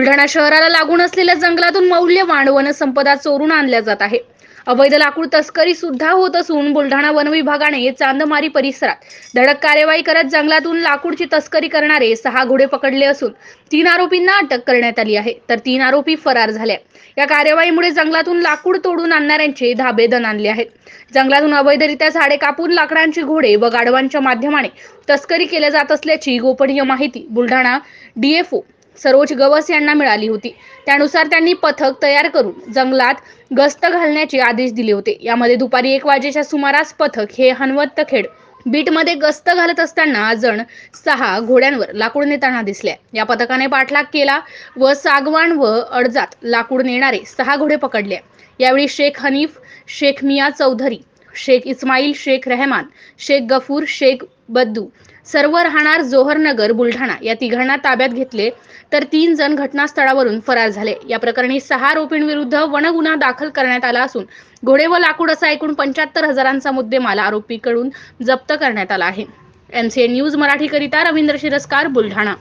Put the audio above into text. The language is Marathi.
बुलढाणा शहराला लागून असलेल्या जंगलातून मौल्यवान वनसंपदा चोरून आणल्या जात आहे. अवैध लाकूड तस्करी सुद्धा होत असून बुलढाणा वन विभागाने चांदमारी परिसरात धडक कार्यवाही करत जंगलातून लाकूडची तस्करी करणारे सहा घोडे पकडले असून तीन आरोपींना अटक करण्यात आली आहे. तर तीन आरोपी फरार झाले या कार्यवाहीमुळे जंगलातून लाकूड तोडून आणणाऱ्यांचे धाबे दणाणले आहेत. जंगलातून अवैधरित्या झाडे कापून लाकडांची घोडे व गाढवांच्या माध्यमाने तस्करी केल्या जात असल्याची गोपनीय माहिती बुलढाणा डीएफओ सरोज गवस यांना मिळाली होती. त्यानुसार त्यांनी पथक तयार करून जंगलात गस्त घालण्याचे आदेश दिले होते. यामध्ये दुपारी एक वाजेच्या सुमारास पथक हे हनवत्तखेड बीटमध्ये गस्त घालत असताना जण सहा घोड्यांवर लाकूड नेताना दिसल्या. या पथकाने पाठलाग केला व सागवान व अडजात लाकूड नेणारे सहा घोडे पकडले. यावेळी शेख हनीफ शेख मिया चौधरी शेख इस्माईल शेख रहमान शेख गफूर शेख बद्दू सर्व राहणार जोहरनगर बुलढाणा या तिघांना ताब्यात घेतले तर तीन जण घटनास्थळावरून फरार झाले. या प्रकरणी सहा आरोपींविरुद्ध वनगुन्हा दाखल करण्यात आला असून घोडे व लाकूड असा एकूण पंच्याहत्तर हजारांचा मुद्देमाल आरोपीकडून जप्त करण्यात आला आहे. एमसीए न्यूज मराठीकरिता रवींद्र शिरस्कार बुलढाणा.